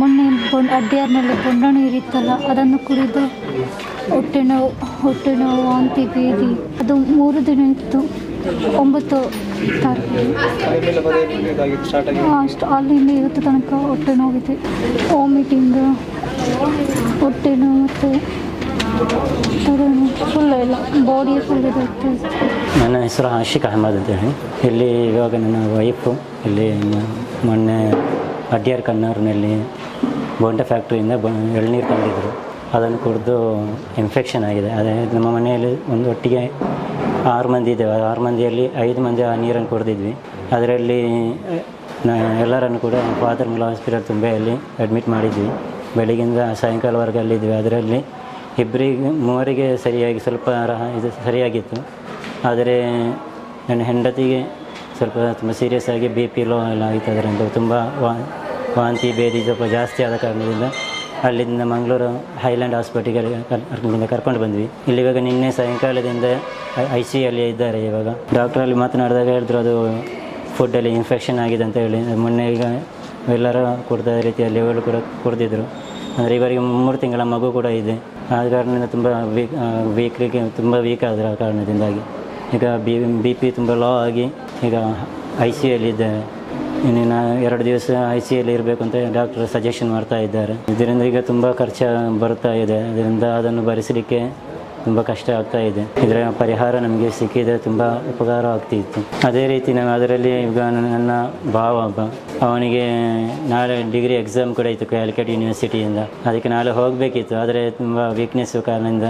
ಮೊನ್ನೆ ಬೊಂಡ್ ಅಡ್ಡಿಯಾರ್ನಲ್ಲಿ ಬೊಂಡ ನೀರಿತ್ತಲ್ಲ ಅದನ್ನು ಕುಡಿದು ಹೊಟ್ಟೆ ನೋವು ಹೊಟ್ಟೆ ನೋವು ವಾಂತಿ ಭೇದಿ ಅದು ಮೂರು ದಿನ ಇತ್ತು. ಒಂಬತ್ತು ತಾರೀಕು. ಅಷ್ಟು ಅಲ್ಲಿಂದ ಇವತ್ತು ತನಕ ಹೊಟ್ಟೆ ನೋವಿದೆ. ವಾಮಿಟಿಂಗ್, ಹೊಟ್ಟೆ ನೋವು ಮತ್ತು ಫುಲ್ ಬಾಡಿ ಫುಲ್ ನನ್ನ ಹೆಸರು ಆಶಿಕ್ ಅಹಮದ್ ಅಂತ ಹೇಳಿ ಇಲ್ಲಿ ಇವಾಗ ನನ್ನ ವೈಫು ಇಲ್ಲಿ ಮೊನ್ನೆ ಅಡ್ಡಿಯಾರ್ ಕಣ್ಣೂರಿನಲ್ಲಿ ಬೋಂಡ ಫ್ಯಾಕ್ಟ್ರಿಯಿಂದ ಬ, ಎಳ್ನೀರು ತಂದಿದ್ದರು ಅದನ್ನು ಕುಡಿದು ಇನ್ಫೆಕ್ಷನ್ ಆಗಿದೆ. ಅದೇ ನಮ್ಮ ಮನೆಯಲ್ಲಿ ಒಂದು ಒಟ್ಟಿಗೆ ಆರು ಮಂದಿ ಇದ್ದೇವೆ. ಆರು ಮಂದಿಯಲ್ಲಿ ಐದು ಮಂದಿ ಆ ನೀರನ್ನು ಕುಡಿದಿದ್ವಿ. ಅದರಲ್ಲಿ ಎಲ್ಲರನ್ನು ಕೂಡ ಫಾದರ್ ಮುಲ ಹಾಸ್ಪಿಟಲ್ ತುಂಬೆಯಲ್ಲಿ ಅಡ್ಮಿಟ್ ಮಾಡಿದ್ವಿ. ಬೆಳಗಿಂದ ಸಾಯಂಕಾಲವರೆಗೆ ಅಲ್ಲಿದ್ವಿ. ಅದರಲ್ಲಿ ಇಬ್ಬರಿಗೆ ಮೂವರಿಗೆ ಸರಿಯಾಗಿ ಸ್ವಲ್ಪ ಇದು ಸರಿಯಾಗಿತ್ತು. ಆದರೆ ನನ್ನ ಹೆಂಡತಿಗೆ ಸ್ವಲ್ಪ ತುಂಬ ಸೀರಿಯಸ್ ಆಗಿ ಬಿ ಪಿ ಲೋ ಎಲ್ಲ ಆಯಿತು. ಅದರಿಂದ ತುಂಬ ವಾ ವಾಂತಿ ಭೇದಿ ಸ್ವಲ್ಪ ಜಾಸ್ತಿ ಆದ ಕಾರಣದಿಂದ ಅಲ್ಲಿಂದ ಮಂಗಳೂರು ಹೈಲ್ಯಾಂಡ್ ಹಾಸ್ಪಿಟಲ್ಗೆ ಕರ್ಕೊಂಡು ಕರ್ಕೊಂಡು ಬಂದ್ವಿ. ಇಲ್ಲಿ ಇವಾಗ ನಿನ್ನೆ ಸಾಯಂಕಾಲದಿಂದ ಐ ಸಿ ಅಲ್ಲಿ ಇದ್ದಾರೆ ಇವಾಗ. ಡಾಕ್ಟ್ರಲ್ಲಿ ಮಾತನಾಡಿದಾಗ ಹೇಳಿದ್ರು ಅದು ಫುಡ್ಡಲ್ಲಿ ಇನ್ಫೆಕ್ಷನ್ ಆಗಿದೆ ಅಂತ ಹೇಳಿ. ಮೊನ್ನೆ ಈಗ ಎಲ್ಲರೂ ಕೊಡ್ತಾ ರೀತಿಯಲ್ಲಿ ಇವಳು ಕೂಡ ಕೊಡ್ತಿದ್ರು. ಅಂದರೆ ಇವರಿಗೆ ಮೂರು ತಿಂಗಳ ಮಗು ಕೂಡ ಇದೆ. ಆದ ಕಾರಣದಿಂದ ತುಂಬ ವೀಕ್ ವೀಕ್ಲಿಗೆ ತುಂಬ ವೀಕ್ ಆದ್ರೆ ಆ ಕಾರಣದಿಂದಾಗಿ. ಈಗ ಬಿ ಬಿ ಪಿ ತುಂಬ ಲೋ ಆಗಿ ಈಗ ಐ ಸಿ ಇದ್ದಾರೆ ಇನ್ನಿನ ಎರಡು ದಿವಸ ಐ ಸಿ ಯಲ್ಲಿ ಇರಬೇಕು ಅಂತ ಡಾಕ್ಟರ್ ಸಜೆಷನ್ ಮಾಡ್ತಾ ಇದ್ದಾರೆ. ಇದರಿಂದ ಈಗ ತುಂಬ ಖರ್ಚು ಬರ್ತಾ ಇದೆ. ಅದರಿಂದ ಅದನ್ನು ಭರಿಸಲಿಕ್ಕೆ ತುಂಬ ಕಷ್ಟ ಆಗ್ತಾ ಇದೆ. ಇದರ ಪರಿಹಾರ ನಮಗೆ ಸಿಕ್ಕಿದರೆ ತುಂಬ ಉಪಕಾರ ಆಗ್ತಿತ್ತು. ಅದೇ ರೀತಿ ನಾನು ಅದರಲ್ಲಿ ಈಗ ನನ್ನ ಭಾವ ಅವನಿಗೆ ನಾಳೆ ಡಿಗ್ರಿ ಎಕ್ಸಾಮ್ ಕೂಡ ಇತ್ತು ಕ್ಯಾಲಿಕಟ್ ಯೂನಿವರ್ಸಿಟಿಯಿಂದ ಅದಕ್ಕೆ ನಾಳೆ ಹೋಗಬೇಕಿತ್ತು. ಆದರೆ ತುಂಬ ವೀಕ್ನೆಸ್ ಕಾರಣದಿಂದ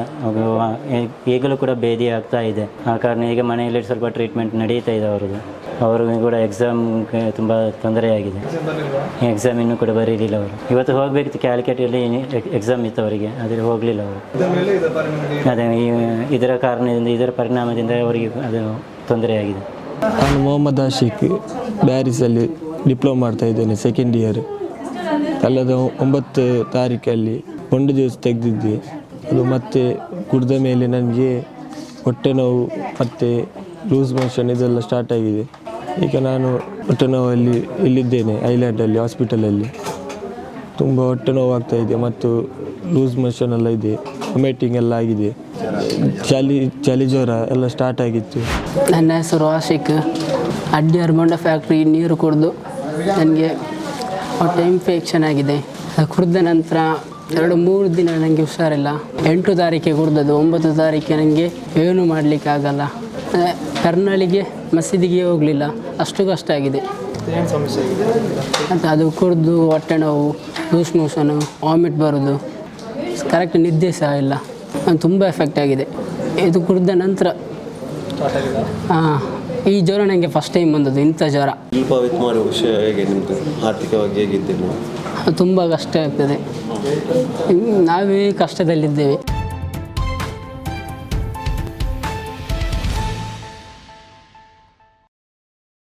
ಈಗಲೂ ಕೂಡ ಭೇದಿ ಆಗ್ತಾ ಇದೆ. ಆ ಕಾರಣ ಈಗ ಮನೆಯಲ್ಲಿ ಸ್ವಲ್ಪ ಟ್ರೀಟ್ಮೆಂಟ್ ನಡೀತಾ ಇದೆ ಅವ್ರದ್ದು. ಅವ್ರಿಗೆ ಕೂಡ ಎಕ್ಸಾಮ್ಗೆ ತುಂಬ ತೊಂದರೆಯಾಗಿದೆ ಎಕ್ಸಾಮ್ ಇನ್ನೂ ಕೂಡ ಬರೀಲಿಲ್ಲ ಅವರು. ಇವತ್ತು ಹೋಗಬೇಕಿತ್ತು ಕ್ಯಾಲ್ಕೇಟಲ್ಲಿ ಎಕ್ಸಾಮ್ ಇತ್ತು ಅವರಿಗೆ, ಆದರೆ ಹೋಗಲಿಲ್ಲ ಅವರು. ಅದೇ ಇದರ ಕಾರಣದಿಂದ, ಇದರ ಪರಿಣಾಮದಿಂದ ಅವರಿಗೆ ಅದು ತೊಂದರೆಯಾಗಿದೆ ನಾನು ಮೊಹಮ್ಮದ್ ಆಶಿಕ್ ಬ್ಯಾರಿಸಲ್ಲಿ ಡಿಪ್ಲೊಮಾ ಮಾಡ್ತಾ ಇದ್ದೇನೆ ಸೆಕೆಂಡ್ ಇಯರ್ ಅಲ್ಲದ ಒಂಬತ್ತು ತಾರೀಕಲ್ಲಿ ಒಂದು ದಿವಸ ತೆಗೆದಿದ್ದೆ. ಅದು ಮತ್ತೆ ಕುಡಿದ ಮೇಲೆ ನನಗೆ ಹೊಟ್ಟೆ ನೋವು, ಮತ್ತು ಲೂಸ್ ಮೋಷನ್ ಇದೆಲ್ಲ ಸ್ಟಾರ್ಟ್ ಆಗಿದೆ. ಈಗ ನಾನು ಹೊಟ್ಟೆ ನೋವಲ್ಲಿ ಇಲ್ಲಿದ್ದೇನೆ, ಐಲ್ಯಾಂಡಲ್ಲಿ, ಹಾಸ್ಪಿಟಲಲ್ಲಿ. ತುಂಬ ಹೊಟ್ಟೆ ನೋವಾಗ್ತಾ ಇದೆ ಮತ್ತು ಲೂಸ್ ಮೋಷನ್ ಎಲ್ಲ ಇದೆ ವೊಮಿಟಿಂಗ್ ಎಲ್ಲ ಆಗಿದೆ. ಚಳಿ ಚಳಿ ಜ್ವರ ಎಲ್ಲ ಸ್ಟಾರ್ಟ್ ಆಗಿತ್ತು. ನನ್ನ ಹೆಸರು ಆಶಿಕ್. ಅಡ್ಡಿ ಮೊಂಡ ಫ್ಯಾಕ್ಟ್ರಿ ನೀರು ಕುಡಿದು ನನಗೆ ಹೊಟ್ಟೆ ಇನ್ಫೆಕ್ಷನ್ ಆಗಿದೆ. ಕುಡಿದ ನಂತರ ಎರಡು ಮೂರು ದಿನ ನನಗೆ ಹುಷಾರಿಲ್ಲ. ಎಂಟು ತಾರೀಕಿಗೆ ಕುಡ್ದದ್ದು, ಒಂಬತ್ತು ತಾರೀಕಿಗೆ ನನಗೆ ಏನೂ ಮಾಡಲಿಕ್ಕಾಗಲ್ಲ. ಕರ್ನಾಳಿಗೆ ಮಸೀದಿಗೆ ಹೋಗಲಿಲ್ಲ. ಅಷ್ಟು ಕಷ್ಟ ಆಗಿದೆ. ಏನು ಸಮಸ್ಯೆ ಆಗಿದೆ? ಮತ್ತು ಅದು ಕುಡಿದು ಹೊಟ್ಟೆ ನೋವು ಲೂಸ್ ಮೋಷನು ವಾಮಿಟ್ ಬರೋದು. ಕರೆಕ್ಟ್ ನಿದ್ದೆ ಸಹ ಇಲ್ಲ. ತುಂಬ ಎಫೆಕ್ಟ್ ಆಗಿದೆ. ಇದು ಕುಡಿದ ನಂತರ ಹಾಂ ಈ ಜ್ವರ ನನಗೆ ಫಸ್ಟ್ ಟೈಮ್ ಬಂದದ್ದು ಇಂಥ ಜ್ವರ. ಅಲ್ಪಾವಧಿ ಮಾಡುವ ವಿಷಯ ಹೇಗೆ ನಿಮ್ಮದು ಆರ್ಥಿಕವಾಗಿ ಹೇಗಿದ್ದೀರಿ ನೀವು? ತುಂಬ ಕಷ್ಟ ಆಗ್ತದೆ. ನಾವೇ ಕಷ್ಟದಲ್ಲಿದ್ದೇವೆ.